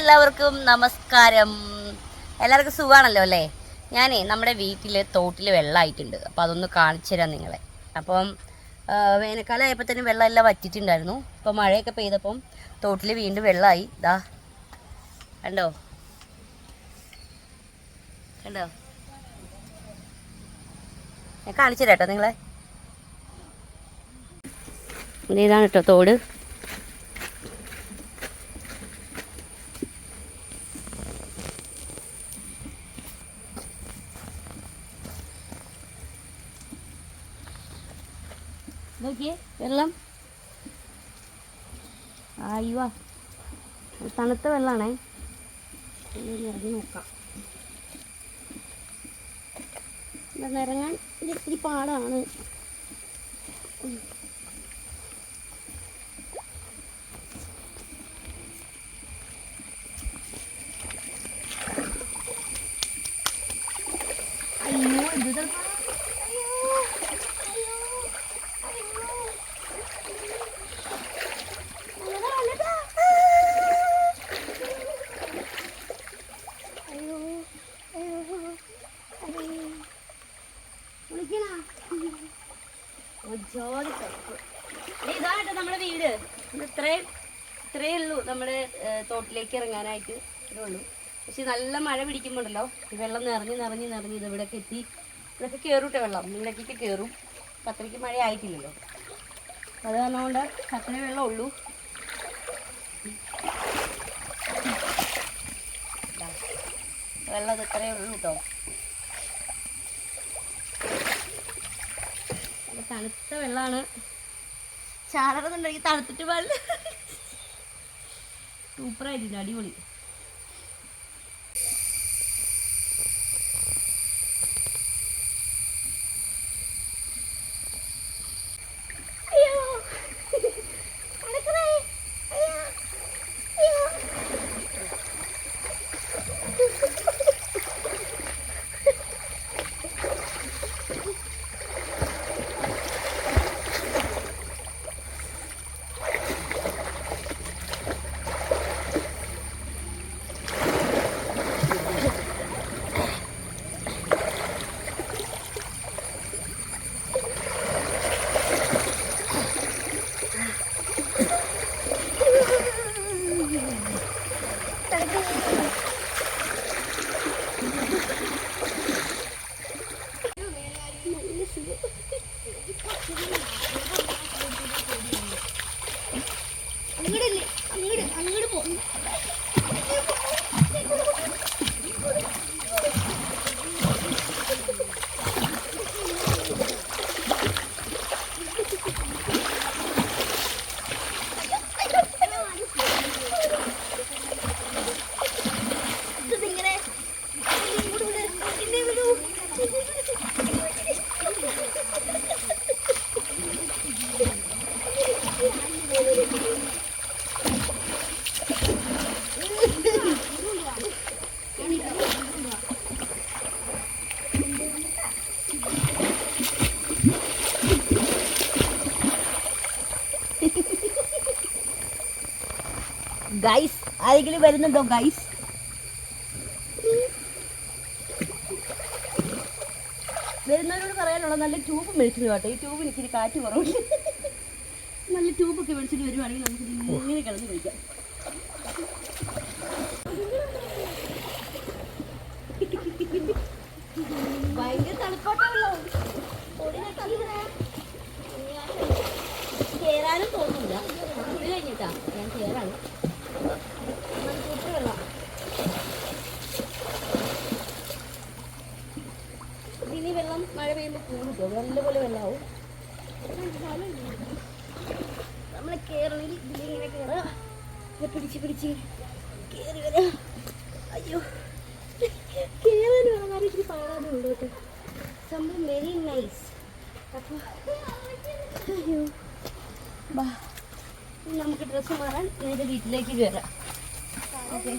എല്ലാവർക്കും നമസ്കാരം. എല്ലാവർക്കും സുഖമാണല്ലോ അല്ലേ? ഞാനേ നമ്മുടെ വീട്ടിൽ തോട്ടിൽ വെള്ളമായിട്ടുണ്ട്. അപ്പോൾ അതൊന്ന് കാണിച്ചു തരാം നിങ്ങളെ. അപ്പം വേനൽക്കാലം ആയപ്പോൾ തന്നെ വെള്ളമെല്ലാം വറ്റിയിട്ടുണ്ടായിരുന്നു. ഇപ്പോൾ മഴയൊക്കെ പെയ്തപ്പം തോട്ടിൽ വീണ്ടും വെള്ളമായി. ഇതാ കണ്ടോ? കണ്ടോ? ഞാൻ കാണിച്ചു തരാം കേട്ടോ നിങ്ങളെ. ഇത് ഇതാണ് കേട്ടോ തോട്. നോക്കിയേ വെള്ളം. അയ്യോ തണുത്ത വെള്ളമാണേ ഇറങ്ങി നോക്കാം. ഇറങ്ങാൻ ഇത് ഇത്തിരി പാടാണ്. അയ്യോ ഇത് അയ്യോ അയ്യോ അയ്യോ നല്ലതാ, നല്ലതാ. അയ്യോ അയ്യോ അയ്യോ കേട്ടോ നമ്മുടെ വീട്. ഇത് ഇത്രയും ഇത്രയേ ഉള്ളൂ നമ്മുടെ തോട്ടിലേക്ക് ഇറങ്ങാനായിട്ട് ഇത്രേ ഉള്ളൂ. പക്ഷെ നല്ല മഴ പിടിക്കുമ്പോണ്ടല്ലോ ഈ വെള്ളം നിറഞ്ഞ് നിറഞ്ഞ് നിറഞ്ഞ് ഇത് ഇവിടെ എത്തി ഇവിടെയൊക്കെ കയറൂട്ടെ വെള്ളം. ഇവിടേക്കൊക്കെ കയറും അത്രയ്ക്ക് മഴ ആയിട്ടില്ലല്ലോ. അത് കാരണം കൊണ്ട് അത്രേ വെള്ളം ഉള്ളൂ. വെള്ളം ഇത് ഇത്രയേ ഉള്ളൂ കേട്ടോ. തണുത്ത വെള്ളമാണ് ചാടണമെന്നുണ്ടെങ്കിൽ തണുത്തിട്ട് പാടില്ല. സൂപ്പറായിട്ടുണ്ട് അടിപൊളി. ഗൈസ് ആരെങ്കിലും വരുന്നുണ്ടോ ഗൈസ് വരുന്നവരോട് പറയാനുള്ള നല്ല ട്യൂബ് മേടിച്ചിട്ട് കേട്ടോ. ഈ ട്യൂബിന് ഇച്ചിരി കാറ്റ് കുറവുണ്ട് നല്ല ട്യൂബൊക്കെ മേടിച്ചിട്ട് വരുവാണെങ്കിൽ നമുക്ക് ഇങ്ങനെ കിടന്ന് കഴിക്കാം കഴിഞ്ഞിട്ടാ ഞാൻ വെള്ളം ഇനി വെള്ളം മഴ പെയ്യുമ്പോൾ കൂടുട്ടോ നല്ലപോലെ വെള്ളമാവും നമ്മൾ കേരളയിൽ ഇതിലിങ്ങനെ കയറുക പിടിച്ച് പിടിച്ച് കയറി വരിക അയ്യോ. കയറാൻ വളരെ ഇച്ചിരി പാടാതെ ഉള്ളൂ കേട്ടോ. സംഭവം വെരി നൈസ് അപ്പോൾ അയ്യോ. ബാ. നമുക്ക് ഡ്രസ്സ് മാറാൻ നേരെ വീട്ടിലേക്ക് കയറാം ഓക്കെ